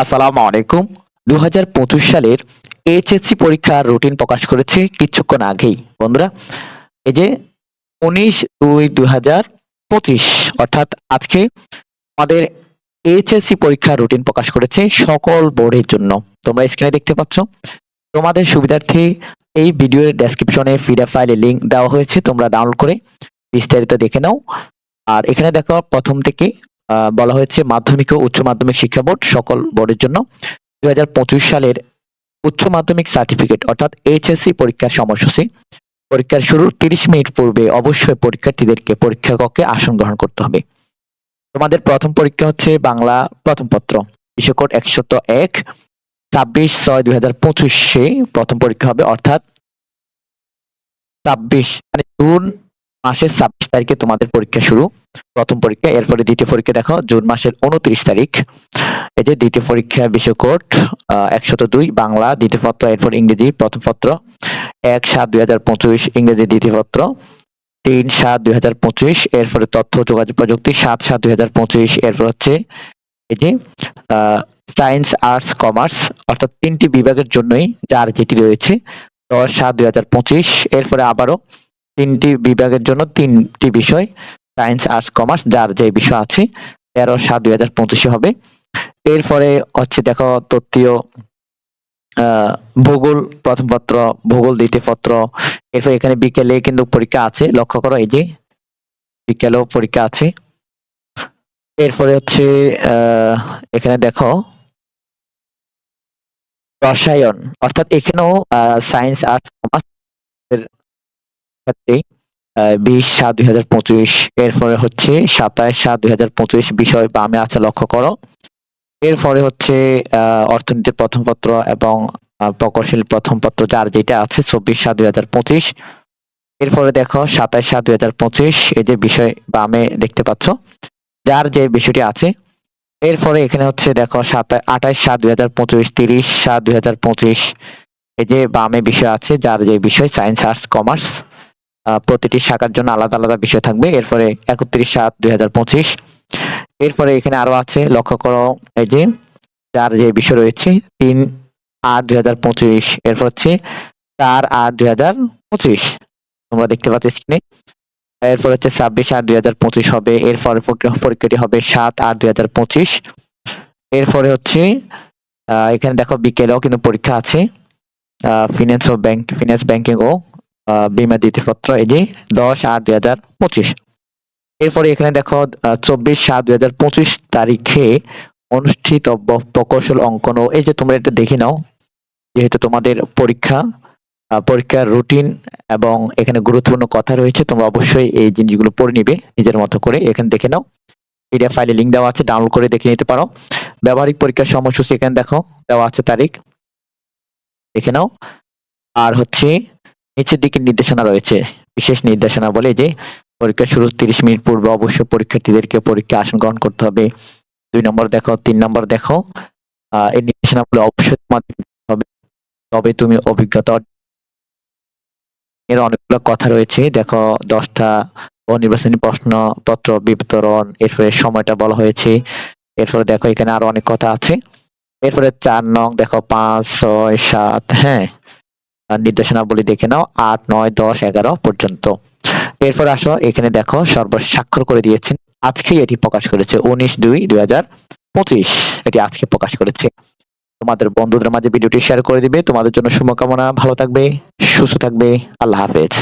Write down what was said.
আসসালামু আলাইকুম। দু হাজার পঁচিশ সালের এইচএসসি পরীক্ষার রুটিন প্রকাশ করেছে কিছুক্ষণ আগেই। বন্ধুরা, এই যে উনিশ দুই দুই হাজার পঁচিশ, অর্থাৎ আজকে আমাদের এইচএসসি পরীক্ষার রুটিন প্রকাশ করেছে সকল বোর্ডের জন্য। তোমরা স্ক্রিনে দেখতে পাচ্ছ, তোমাদের সুবিধার্থে এই ভিডিওর ডেসক্রিপশনে পিডিএফ ফাইলের লিংক দেওয়া হয়েছে, তোমরা ডাউনলোড করে বিস্তারিত দেখে নাও। আর এখানে দেখো, প্রথম থেকে বলা হয়েছে মাধ্যমিক ও উচ্চ মাধ্যমিক শিক্ষা বোর্ড সকল বোর্ডের জন্য। দুই সালের উচ্চ মাধ্যমিক সার্টিফিকেট, অর্থাৎ এইচএসসি পরীক্ষার সময়সূচি। পরীক্ষার শুরুর তিরিশ মিনিট পূর্বে অবশ্যই পরীক্ষার্থীদেরকে পরীক্ষা কক্ষে আসন গ্রহণ করতে হবে। তোমাদের প্রথম পরীক্ষা হচ্ছে বাংলা প্রথম পত্র বিশ্বকোট একশত এক, ছাব্বিশ ছয় দুই হাজার পঁচিশে প্রথম পরীক্ষা হবে, অর্থাৎ ছাব্বিশ মানে জুন মাসের ছাব্বিশ তারিখে তোমাদের পরীক্ষা শুরু। প্রথম পরীক্ষা, এরপরে দ্বিতীয় পরীক্ষা দেখো, জুন মাসের উনত্রিশ তারিখ। এই যে দ্বিতীয় পরীক্ষা বিশ্বকোট একশত দুই, বাংলা, দ্বিতীয় পত্র, এরপর ইংরেজি, প্রথম পত্র। এক সাত দুই হাজার পঁচিশ, ইংরেজি দ্বিতীয় পত্র। তিন সাত দুই হাজার পঁচিশ, এরপরে তথ্য যোগাযোগ প্রযুক্তি, সাত সাত দুই হাজার পঁচিশ, এরপর হচ্ছে এই যে সায়েন্স, আর্টস, কমার্স, অর্থাৎ তিনটি বিভাগের জন্যই যার যেটি রয়েছে, দশ সাত দুই হাজার পঁচিশ, এরপরে আবারও তিনটি বিভাগের জন্য তিনটি বিষয় সায়েন্স আর্টস কমার্স যার যে বিষয় আছে, তেরো সাত দুই হাজার পঁচিশে হবে। এরপরে হচ্ছে দেখো তত্ত্বীয় ভূগোল, প্রথম পত্র, ভূগোল, দ্বিতীয় পত্র। এরপর এখানে বিকেলে কিন্তু পরীক্ষা আছে, লক্ষ্য করো এই যে, বিকেলেও পরীক্ষা আছে। এরপরে হচ্ছে এখানে দেখো, রসায়ন, অর্থাৎ এখানেও সায়েন্স আর্টস কমার্স ক্ষেত্রেই বিশ সাত দুই হাজার পঁচিশ, এরপরে হচ্ছে সাতাশ সাত দুই হাজার পঁচিশ বিষয় বামে আছে লক্ষ্য করো। এরপরে হচ্ছে অর্থনীতির প্রথম পত্র এবং প্রকৌশল প্রথম পত্র যার যেটা আছে, চব্বিশ সাত দুই হাজার পঁচিশ। এরপরে দেখো সাতাশ সাত দুই হাজার পঁচিশ, এই যে বিষয় বামে দেখতে পাচ্ছ, যার যে বিষয়টি আছে। এরপরে এখানে হচ্ছে দেখো সাতাশ আঠাশ সাত দুই হাজার পঁচিশ, তিরিশ সাত দুই হাজার পঁচিশ, এই যে বামে বিষয় আছে, যার যে বিষয় সায়েন্স, আর্টস, কমার্স। প্রতিটি শাখার জন্য আলাদা আলাদা বিষয় থাকবে। এরপরে একত্রিশ সাত দুই এরপরে এখানে আরও আছে, লক্ষ্য করো, এই যে যার যে বিষয় রয়েছে, তিন আট দুই এরপর হচ্ছে চার আট দুই তোমরা দেখতে পাচ্ছ স্ক্রিনে এরপর হচ্ছে ছাব্বিশ আট দুই হাজার পঁচিশ হবে। এরপরে পরীক্ষা- পরীক্ষাটি হবে সাত আট দুই হাজার পঁচিশ। এরপরে হচ্ছে এখানে দেখো বিকেলেও কিন্তু পরীক্ষা আছে। ফিনান্স ও ব্যাংক ফিনান্স ব্যাংকিং ও বীমা দ্বিতীয় পত্র এই যে দশ আট দুই হাজার পঁচিশ। এরপরে এখানে দেখো চব্বিশ সাত দুই হাজার পঁচিশ তারিখে অনুষ্ঠিতব্য প্রকৌশল অঙ্কন এই যে তোমরা এটা দেখে নাও, যেহেতু তোমাদের পরীক্ষা পরীক্ষার রুটিন এবং এখানে গুরুত্বপূর্ণ কথা রয়েছে, তোমরা অবশ্যই এই জিনিসগুলো পড়ে নিবে, নিজের মতো করে এখানে দেখে নাও। পিডিএফ ফাইলে লিঙ্ক দেওয়া আছে ডাউনলোড করে দেখে নিতে পারো। ব্যবহারিক পরীক্ষার সময়সূচি এখানে দেখো, দেওয়া আছে তারিখ, দেখে নাও। আর হচ্ছে নিচের দিকে নির্দেশনা রয়েছে। বিশেষ নির্দেশনা বলে যে, পরীক্ষা শুরুর তিরিশ মিনিট পূর্বে অবশ্যই পরীক্ষার্থীদেরকে পরীক্ষা আসন গ্রহণ করতে হবে। দুই নম্বর দেখো, তিন নম্বর দেখো, আহ, এই নির্দেশনাগুলো অবশ্যই তোমাদের তবে তুমি অভিজ্ঞতা এর অনেকগুলো কথা রয়েছে। দেখো, দশটা ও নির্বাচনী প্রশ্নপত্র বিতরণ, এরপরে সময়টা বলা হয়েছে। এরপরে দেখো, এখানে আরও অনেক কথা আছে। এরপরে চার নং, দেখো, পাঁচ, ছয়, সাত হ্যাঁ নির্দেশনাবলী দেখে নাও, আট, নয়, দশ, এগারো পর্যন্ত। এরপর আসো, এখানে দেখো সর্বশেষ স্বাক্ষর করে দিয়েছেন আজকেই এটি প্রকাশ করেছে উনিশ দুই দুই হাজার পঁচিশ। এটি আজকে প্রকাশ করেছে। তোমাদের বন্ধুদের মাঝে ভিডিওটি শেয়ার করে দিবে। তোমাদের জন্য শুভকামনা। ভালো থাকবে, সুস্থ থাকবে। আল্লাহ হাফেজ।